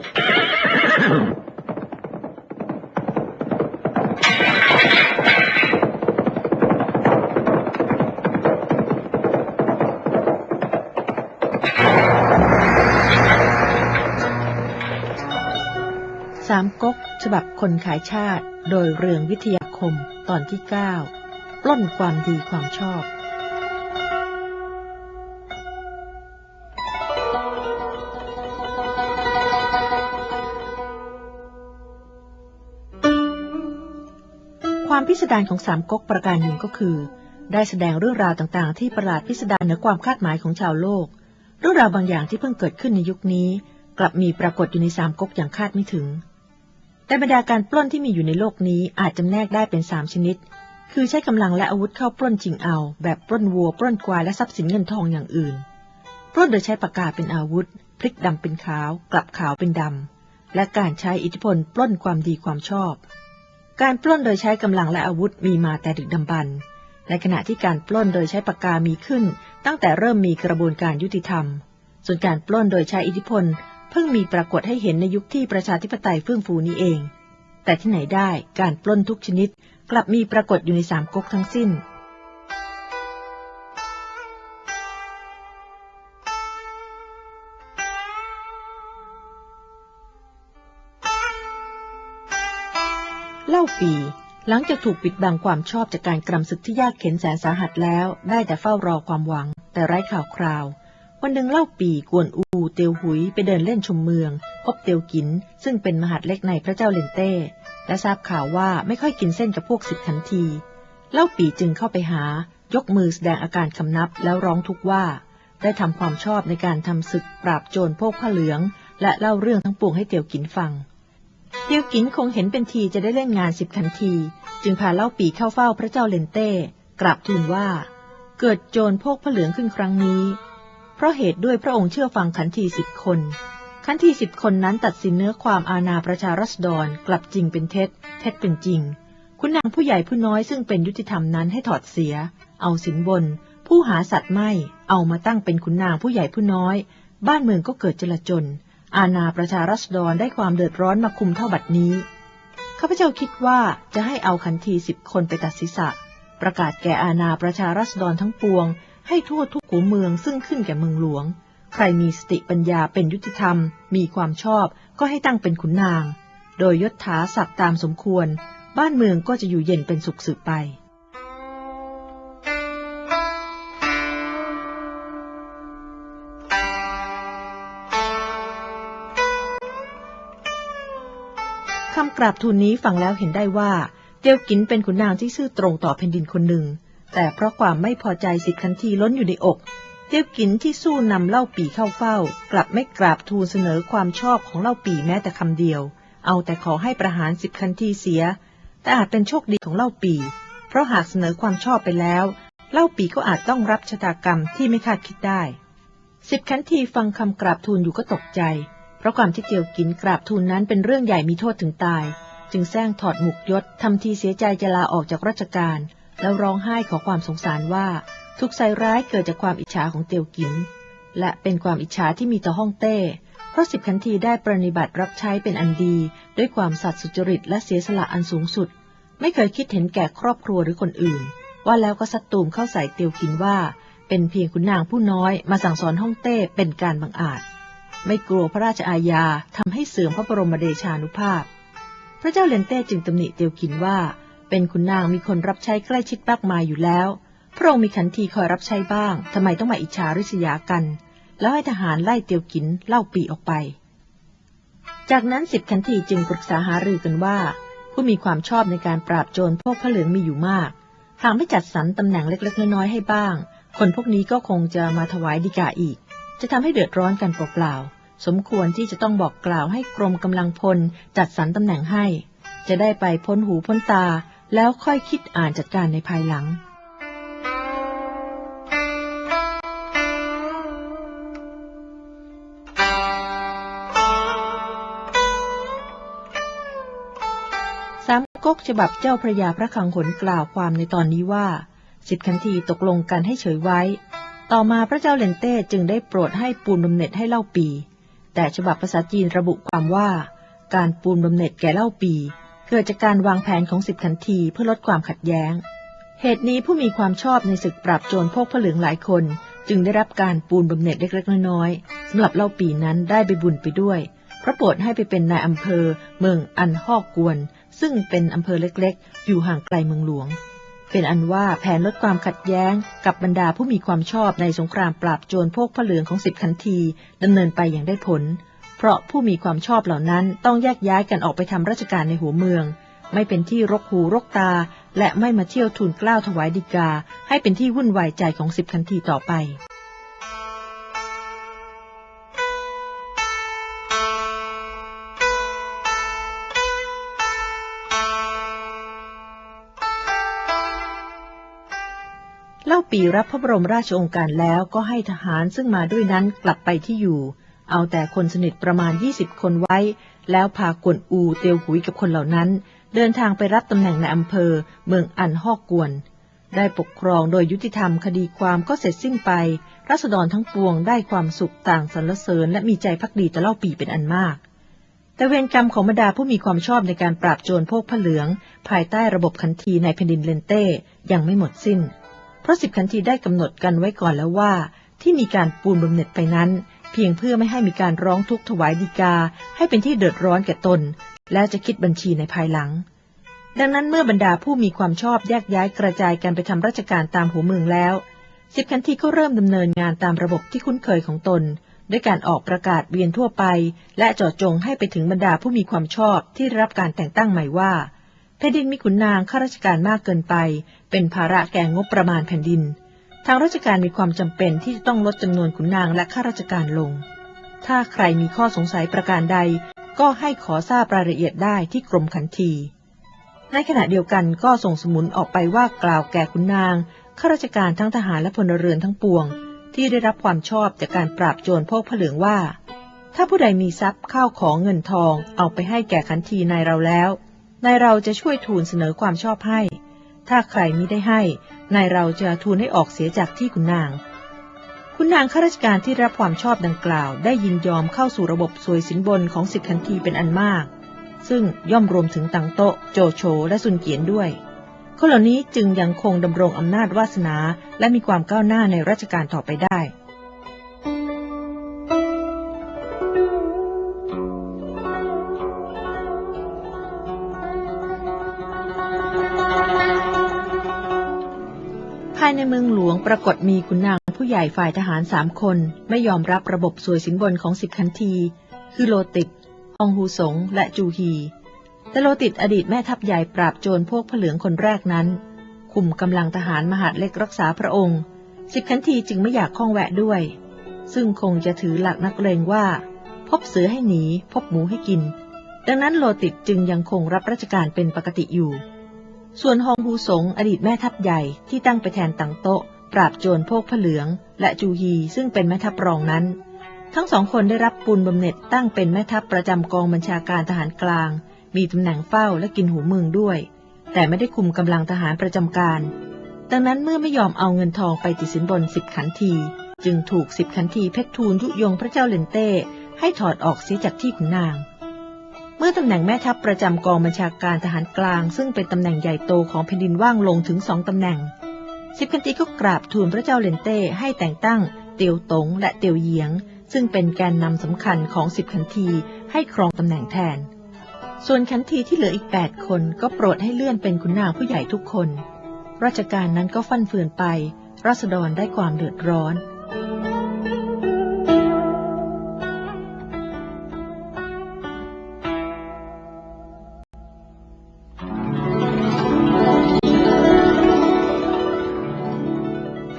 สามก๊กฉบับคนขายชาติ โดยเรืองวิทยาคมตอนที่ 9 ปล้นความดีความชอบ ความพิสดารของสามก๊กประการหนึ่งก็คือ ได้แสดงเรื่องราวต่างๆ ที่ประหลาดพิสดารเหนือความคาดหมายของชาวโลก เรื่องราวบางอย่างที่เพิ่งเกิดขึ้นในยุคนี้ กลับมีปรากฏอยู่ในสามก๊กอย่างคาดไม่ถึง แต่บรรดาการปล้นที่มีอยู่ในโลกนี้อาจจำแนกได้เป็นสามชนิด คือใช้กำลังและอาวุธเข้าปล้นจริงเอา แบบปล้นวัวปล้นควายและทรัพย์สินเงินทองอย่างอื่น ปล้นโดยใช้ปากกาเป็นอาวุธ พลิกดำเป็นขาว กลับขาวเป็นดำและการใช้อิทธิพลปล้นความดีความชอบ การปล้นโดยใช้กำลังและอาวุธมีมาแต่ดึกดำบรรพ์ในขณะที่การปล้นโดยใช้ปากกามีขึ้น ตั้งแต่เริ่มมีกระบวนการยุติธรรม ส่วนการปล้นโดยใช้อิทธิพล เพิ่งมีปรากฏให้เห็นในยุคที่ประชาธิปไตยเฟื่องฟูนี้เอง แต่ที่ไหนได้การปล้นทุกชนิด กลับมีปรากฏอยู่ในสามก๊กทั้งสิ้น เล่าปี หลังจากถูกปิดบังความชอบจากการกรำศึกที่ยากเข็นแสนสาหัสแล้ว ได้แต่เฝ้ารอความหวัง แต่ไร้ข่าวคราว วันหนึ่งเล่าปีกวนอูเตียวหุยไปเดินเล่นชมเมือง พบเตียวกิน ซึ่งเป็นมหาดเล็กในพระเจ้าเลนเต้ และทราบข่าวว่าไม่ค่อยกินเส้นกับพวกสิทธิ์ทันที เล่าปีจึงเข้าไปหา ยกมือแสดงอาการคำนับแล้วร้องทุกว่า ได้ทำความชอบในการทำศึกปราบโจรพวกผ้าเหลือง และเล่าเรื่องทั้งปวงให้เตียวกินฟัง เตียวกินคงเห็นเป็นทีจะได้เล่นงานสิบทันที จึงพาเล่าปีเข้าเฝ้าพระเจ้าเลนเต้กราบทูลว่า เกิดโจรพวกผ้าเหลืองขึ้นครั้งนี้ เพราะเหตุด้วยพระองค์เชื่อฟังขันทีสิบคน ขันทีสิบคนนั้นตัดสินเนื้อความอาณาประชารัษฎรกลับจริงเป็นเท็จ เท็จเป็นจริง คุณนางผู้ใหญ่ผู้น้อยซึ่งเป็นยุติธรรมนั้นให้ถอดเสีย เอาสินบน ผู้หาสัตว์ไม่เอามาตั้งเป็นขุนนางผู้ใหญ่ผู้น้อย บ้านเมืองก็เกิดจลาจล อาณาประชารัษฎรได้ความเดือดร้อนมาคุมเท่าบัดนี้ ข้าพเจ้าคิดว่าจะให้เอาขันทีสิบคนไปตัดศีรษะ ประกาศแก่อาณาประชารัษฎรทั้งปวง ให้ทั่วทุกหัวเมืองซึ่งขึ้นแก่เมืองหลวง ใครมีสติปัญญาเป็นยุติธรรม มีความชอบก็ให้ตั้งเป็นขุนนาง โดยยศถาศักดิ์ตามสมควร บ้านเมืองก็จะอยู่เย็นเป็นสุขสืบไป ราบทูลนี้ฟังแล้วเห็นได้ว่าเตียวกินเป็นขุนนางที่ซื่อตรงต่อแผ่นดินคนหนึ่ง แต่เพราะความไม่พอใจสิทธิคันทีล้นอยู่ในอก เตียวกินที่สู้นำเล่าปีเข้าเฝ้า กลับไม่กราบทูลเสนอความชอบของเล่าปีแม้แต่คำเดียว เอาแต่ขอให้ประหารสิบคันทีเสีย แต่อาจเป็นโชคดีของเล่าปี เพราะหากเสนอความชอบไปแล้ว เล่าปีก็อาจต้องรับชะตากรรมที่ไม่คาดคิดได้ สิบคันทีฟังคำกราบทูลอยู่ก็ตกใจ เพราะความที่เตียวกินกราบทูลนั้นเป็นเรื่องใหญ่มีโทษถึงตาย จึงแซงถอดหมุกยศทำทีเสียใจจะลาออกจากราชการ แล้วร้องไห้ขอความสงสารว่า ทุกใส่ร้ายเกิดจากความอิจฉาของเตียวกิน และเป็นความอิจฉาที่มีต่อห้องเต้ เพราะสิบคันทีได้ปรนิบัติรับใช้เป็นอันดี ด้วยความสัตย์สุจริตและเสียสละอันสูงสุด ไม่เคยคิดเห็นแก่ครอบครัวหรือคนอื่น ว่าแล้วก็สัตตูมเข้าใส่เตียวกินว่า เป็นเพียงขุนนางผู้น้อยมาสั่งสอนห้องเต้เป็นการบังอาจ ไม่กลัวพระราชอาญาทำให้เสื่อมพระบรมเดชานุภาพ พระเจ้าเลนเต้จึงตำหนิเตียวกินว่า เป็นขุนนางมีคนรับใช้ใกล้ชิดมากมายอยู่แล้ว พระองค์มีขันทีคอยรับใช้บ้างทำไมต้องมาอิจฉาริษยากัน แล้วให้ทหารไล่เตียวกินเล่าปีออกไป จากนั้นสิบขันทีจึงปรึกษาหารือกันว่า ผู้มีความชอบในการปราบโจรพวกพระเหลืองมีอยู่มาก หากไม่จัดสรรตำแหน่งเล็กๆน้อยๆให้บ้าง คนพวกนี้ก็คงจะมาถวายดีกาอีกจะทำให้เดือดร้อนกันเปล่าๆ สมควรที่จะต้องบอกกล่าวให้กรมกำลังพลจัดสรรตำแหน่งให้ จะได้ไปพ้นหูพ้นตา แล้วค่อยคิดอ่านจัดการในภายหลัง สามก๊กฉบับเจ้าพระยาพระคังหนกล่าวความในตอนนี้ว่า สิทธิคันทีตกลงกันให้เฉยไว้ ต่อมาพระเจ้าเลนเต้จึงได้โปรดให้ปูนบำเหน็จให้เล่าปี แต่ฉบับภาษาจีนระบุความว่า การปูนบำเหน็จแก่เล่าปี เกิดจากการวางแผนของสิบขันทีเพื่อลดความขัดแย้ง เหตุนี้ผู้มีความชอบในศึกปราบโจรพวกผเหลืองหลายคน จึงได้รับการปูนบำเหน็จเล็กๆน้อยๆสำหรับเล่าปีนั้นได้ไปบุญไปด้วยพระโปรดให้ไปเป็นนายอำเภอ เมืองอันฮอกกวน ซึ่งเป็นอำเภอเล็กๆ อยู่ห่างไกลเมืองหลวง เป็นอันว่าแผนลดความขัดแย้งกับบรรดาผู้มีความชอบในสงครามปราบโจรพวกผเหลืองของสิบขันทีดำเนินไปอย่างได้ผล เพราะผู้มีความชอบเหล่านั้นต้องแยกย้ายกันออกไปทำราชการในหัวเมือง ไม่เป็นที่รกหูรกตา และไม่มาเที่ยวทูลกล้าวถวายดีกา ให้เป็นที่วุ่นวายใจของสิบขันทีต่อไป ปีรับพระบรมราชโองการแล้วก็ให้ทหารซึ่งมาด้วยนั้นกลับไปที่อยู่ เอาแต่คนสนิทประมาณ 20 คนไว้ แล้วพากวนอูเตียวหุยกับคนเหล่านั้น เดินทางไปรับตำแหน่งในอำเภอ เมืองอันฮอกกวน ได้ปกครองโดยยุติธรรมคดีความก็เสร็จสิ้นไปรัษฎรทั้งปวงได้ความสุขต่างสรรเสริญและมีใจพักดีต่อเล่าปีเป็นอันมากแต่เวรกรรมของบรรดาผู้มีความชอบในการปราบโจรพวกผ้าเหลือง ภายใต้ระบบคันทีในแผ่นดินเลนเต้ยังไม่หมดสิ้น เพราะสิบคันทีได้กำหนดกันไว้ก่อนแล้วว่า ที่มีการปูนบำเหน็จไปนั้น เพียงเพื่อไม่ให้มีการร้องทุกข์ถวายดีกา ให้เป็นที่เดือดร้อนแก่ตน แล้วจะคิดบัญชีในภายหลัง ดังนั้นเมื่อบรรดาผู้มีความชอบแยกย้ายกระจายกันไปทำราชการตามหัวเมืองแล้วสิบคันทีก็เริ่มดำเนินงานตามระบบที่คุ้นเคยของตน ด้วยการออกประกาศเวียนทั่วไป และเจาะจงให้ไปถึงบรรดาผู้มีความชอบที่รับการแต่งตั้งใหม่ว่า แผ่นดินมีขุนนางข้าราชการมากเกินไป เป็นภาระแก่งบประมาณแผ่นดิน ทางราชการมีความจำเป็นที่จะต้องลดจำนวนขุนนางและข้าราชการลง ถ้าใครมีข้อสงสัยประการใด ก็ให้ขอทราบรายละเอียดได้ที่กรมขันที ในขณะเดียวกันก็ส่งสมุนออกไปว่ากล่าวแก่ขุนนางข้าราชการทั้งทหารและพลเรือนทั้งปวง ที่ได้รับความชอบจากการปราบโจรพวกผเหลืองว่า ถ้าผู้ใดมีทรัพย์ข้าวของเงินทองเอาไปให้แก่ขันทีนายเราแล้ว นายเราจะช่วยทูลเสนอความชอบให้ ถ้าใครมิได้ให้ นายเราจะทูลให้ออกเสียจากที่คุณนาง คุณนางข้าราชการที่รับความชอบดังกล่าว ได้ยินยอมเข้าสู่ระบบสวยสินบนของสิบคันทีเป็นอันมาก ซึ่งย่อมรวมถึงตังโตโจโฉและซุนเกียนด้วยคนเหล่านี้จึงยังคงดำรงอำนาจวาสนาและมีความก้าวหน้าในราชการต่อไปได้ ปรากฏมีขุนนางผู้ใหญ่ฝ่ายทหารสามคนไม่ยอมรับระบบสวยสินบนของสิบคันที คือโลติดฮองฮูสง และจูฮี แต่โลติดอดีตแม่ทัพใหญ่ปราบโจรพวกผเหลืองคนแรกนั้น คุมกำลังทหารมหาดเล็กรักษาพระองค์ สิบคันทีจึงไม่อยากข้องแวะด้วย ซึ่งคงจะถือหลักนักเลงว่า พบเสือให้หนี พบหมูให้กิน ดังนั้นโลติดจึงยังคงรับราชการเป็นปกติอยู่ส่วนฮองฮูสงอดีตแม่ทัพใหญ่ที่ตั้งไปแทนตังโตะ ปราบโจรพวกผเหลือง และจูฮีซึ่งเป็นแม่ทัพรองนั้น ทั้งสองคนได้รับปูนบำเหน็จตั้งเป็นแม่ทัพประจำกองบัญชาการทหารกลาง มีตำแหน่งเฝ้าและกินหูเมืองด้วย แต่ไม่ได้คุมกำลังทหารประจำการ ดังนั้นเมื่อไม่ยอมเอาเงินทองไปติดสินบนสิบขันที จึงถูกสิบขันทีเพชรทูลยุยงพระเจ้าเลนเต้ให้ถอดออกเสียจากที่ขุนนางเมื่อตำแหน่งแม่ทัพประจำกองบัญชาการทหารกลาง ซึ่งเป็นตำแหน่งใหญ่โตของแผ่นดินว่างลงถึงสองตำแหน่ง สิบกันตีก็กราบทูลพระเจ้าเลนเต้ให้แต่งตั้งเตียวตงและเตียวเหยียง ซึ่งเป็นแกนนำสำคัญของสิบขันทีให้ครองตำแหน่งแทน ส่วนขันทีที่เหลืออีกแปดคนก็โปรดให้เลื่อนเป็นขุนนางผู้ใหญ่ทุกคน ราชการนั้นก็ฟั่นเฟือนไป ราษฎรได้ความเดือดร้อน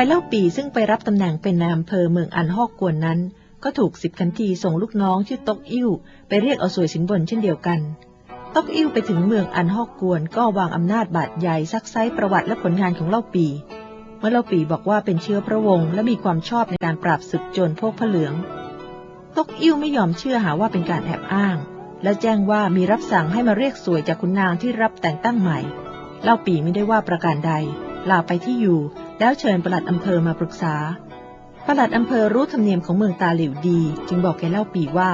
ไปเล่าปีซึ่งไปรับตำแหน่งเป็นนายอำเภอเมืองอันฮอกกวนนั้น ก็ถูกสิบคันทีส่งลูกน้องชื่อตกอิ่วไปเรียกเอาสวยสินบนเช่นเดียวกันตกอิ่วไปถึงเมืองอันฮอกกวนก็วางอำนาจบาดใหญ่ซักไซประวัติและผลงานของเล่าปี เมื่อเล่าปีบอกว่าเป็นเชื้อพระวงศ์และมีความชอบในการปราบศึกโจรพวกผเหลืองตกอิ่วไม่ยอมเชื่อหาว่าเป็นการแอบอ้าง และแจ้งว่ามีรับสั่งให้มาเรียกสวยจากคุณนางที่รับแต่งตั้งใหม่ เล่าปีไม่ได้ว่าประการใดลาไปที่อยู่ แล้วเชิญปลัดอำเภอมาปรึกษาประหลัดอำเภอรู้ธรรมเนียมของเมืองตาหลิวดี จึงบอกแกเล่าปีว่า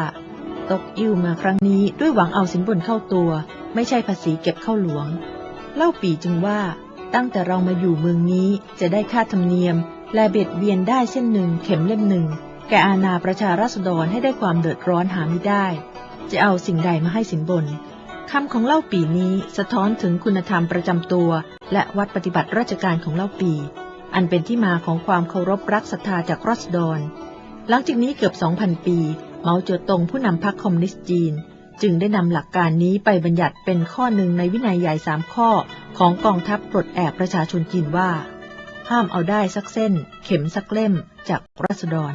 ตกอิ่วมาครั้งนี้ด้วยหวังเอาสินบนเข้าตัว ไม่ใช่ภาษีเก็บเข้าหลวง เล่าปีจึงว่าตั้งแต่เรามาอยู่เมืองนี้จะได้ค่าธรรมเนียม และเบ็ดเบียนได้เส้นหนึ่งเข็มเล่มหนึ่งแก่อาณาประชาราษฎรให้ได้ความเดือดร้อนหาไม่ได้ จะเอาสิ่งใดมาให้สินบนคำของเล่าปีนี้สะท้อนถึงคุณธรรมประจำตัว และวัดปฏิบัติราชการของเล่าปี อันเป็นที่มาของความเคารพรักศรัทธาจากราษฎร หลังจากนี้เกือบ 2,000 ปี เหมาเจ๋อตงผู้นำพรรคคอมมิวนิสต์จีน จึงได้นำหลักการนี้ไปบัญญัติเป็นข้อหนึ่งในวินัยใหญ่สามข้อ ของกองทัพปลดแอกประชาชนจีนว่า ห้ามเอาได้สักเส้น เข็มสักเล่มจากราษฎร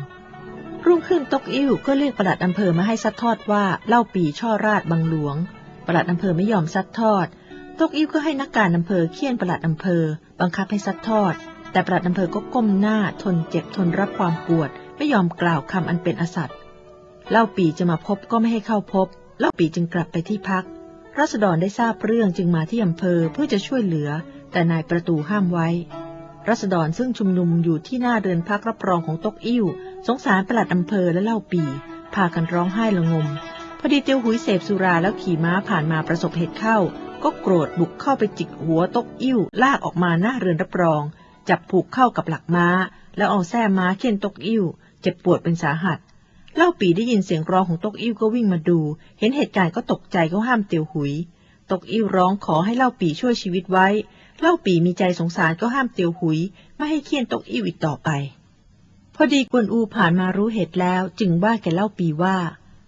รุ่งขึ้นตกอิ่วก็เรียกประหลัดอำเภอมาให้ซัดทอดว่าเล่าปีช่อราชบังหลวง ประหลัดอำเภอไม่ยอมซัดทอด ตกอิ่วก็ให้นักการอำเภอเคี่ยนประหลัดอำเภอ บังคับให้ซัดทอด แต่ปลัดอำเภอก็ก้มหน้าทนเจ็บทนรับความปวด ไม่ยอมกล่าวคำอันเป็นอสัตย์เล่าปีจะมาพบก็ไม่ให้เข้าพบ เล่าปีจึงกลับไปที่พักรัษฎรได้ทราบเรื่องจึงมาที่อำเภอเพื่อจะช่วยเหลือ แต่นายประตูห้ามไว้รัษฎรซึ่งชุมนุมอยู่ที่หน้าเรือนพักรับรองของตกอิ่วสงสารปลัดอำเภอและเล่าปีพากันร้องไห้ละงมพอดีเตียวหุยเสพสุราแล้วขี่ม้าผ่านมาประสบเหตุเข้า ก็โกรธบุกเข้าไปจิกหัวตกอิ่วลากออกมาหน้าเรือนรับรอง จับผูกเข้ากับหลักม้า แล้วเอาแส้ม้าเข็นตกอิ่วเจ็บปวดเป็นสาหัส เล่าปีได้ยินเสียงร้องของตกอิ่วก็วิ่งมาดู เห็นเหตุการณ์ก็ตกใจก็ห้ามเตียวหุย ตกอิ่วร้องขอให้เล่าปีช่วยชีวิตไว้ เล่าปีมีใจสงสารก็ห้ามเตียวหุย ไม่ให้เคี่ยนตกอิ่วอีกต่อไป พอดีกวนอูผ่านมารู้เหตุแล้ว จึงว่าแกเล่าปีว่า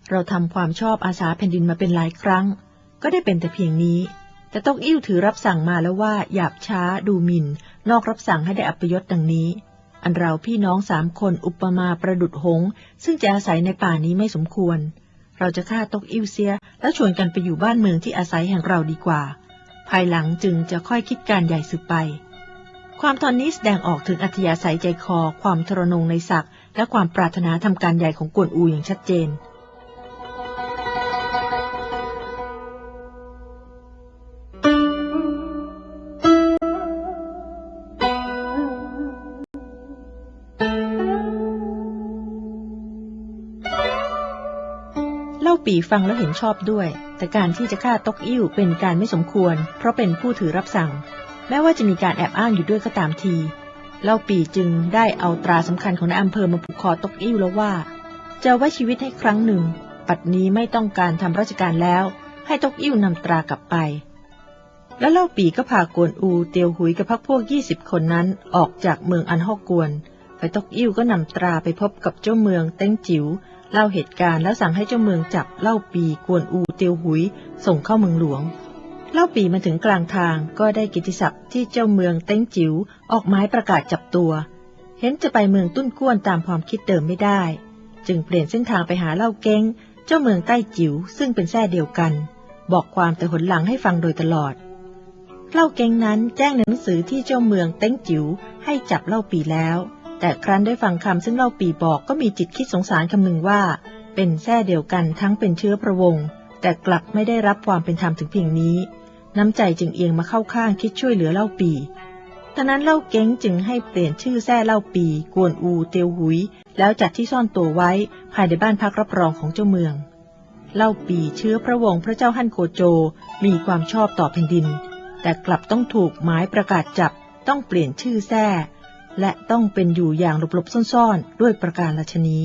เราทำความชอบอาสาแผ่นดินมาเป็นหลายครั้ง ก็ได้เป็นแต่เพียงนี้แต่ตกอิ่วถือรับสั่งมาแล้วว่าหยาบช้าดูหมิน่น นอกรับสั่งให้ได้อัปยศดังนี้ อันเราพี่น้องสามคนอุปมาประดุดหงส์ซึ่งจะอาศัยในป่านี้ไม่สมควร เราจะฆ่าตกอิวเสีย แล้วชวนกันไปอยู่บ้านเมืองที่อาศัยแห่งเราดีกว่า ภายหลังจึงจะค่อยคิดการใหญ่สืบไป ความตอนนี้แสดงออกถึงอัธยาศัยใจคอ ความทรนงในศักดิ์และความปรารถนาทำการใหญ่ของกวนอูอย่างชัดเจน ฟังแล้วเห็นชอบด้วย แต่การที่จะฆ่าตกอิ่วเป็นการไม่สมควร เพราะเป็นผู้ถือรับสั่ง แม้ว่าจะมีการแอบอ้างอยู่ด้วยก็ตามที เล่าปีจึงได้เอาตราสำคัญของนายอำเภอมาผูกคอตกอิ่วแล้วว่า จะไว้ชีวิตให้ครั้งหนึ่ง ปัดนี้ไม่ต้องการทำราชการแล้ว ให้ตกอิ่วนำตรากลับไป แล้วเล่าปีก็พากวนอูเตียวหุยกับพักพวกยี่สิบคนนั้นออกจากเมืองอันฮอกกวน ไปตกอิ่วก็นำตราไปพบกับเจ้าเมืองเต้งจิ๋ว เล่าเหตุการณ์แล้วสั่งให้เจ้าเมืองจับเล่าปีกวนอูเตียวหุย ส่งเข้าเมืองหลวง เล่าปีมาถึงกลางทางก็ได้กิติศัพท์ที่เจ้าเมืองเต้งจิ๋วออกไม้ประกาศจับตัว เห็นจะไปเมืองตุ้นก้วนตามความคิดเดิมไม่ได้ จึงเปลี่ยนเส้นทางไปหาเล่าเก้ง เจ้าเมืองใต้จิ๋วซึ่งเป็นแท้เดียวกัน บอกความแต่หนหลังให้ฟังโดยตลอด เล่าเก้งนั้นแจ้งหนังสือที่เจ้าเมืองเต้งจิ๋วให้จับเล่าปีแล้ว แต่ครั้นได้ฟังคำซึ่งเล่าปีบอกก็มีจิตคิดสงสารคำหนึ่งว่า เป็นแท้เดียวกันทั้งเป็นเชื้อพระวงศ์แต่กลับไม่ได้รับความเป็นธรรมถึงเพียงนี้ น้ำใจจึงเอียงมาเข้าข้างคิดช่วยเหลือเล่าปีตอนนั้นเล่าเก้งจึงให้เปลี่ยนชื่อแท้เล่าปี กวนอู เตียวหุย แล้วจัดที่ซ่อนตัวไว้ภายในบ้านพักรับรองของเจ้าเมือง เล่าปีเชื้อพระวงศ์พระเจ้าฮั่นโกโจมีความชอบต่อแผ่นดิน แต่กลับต้องถูกหมายประกาศจับต้องเปลี่ยนชื่อแท้ และต้องเป็นอยู่อย่างหลบๆซ่อนๆ ด้วยประการละชนี้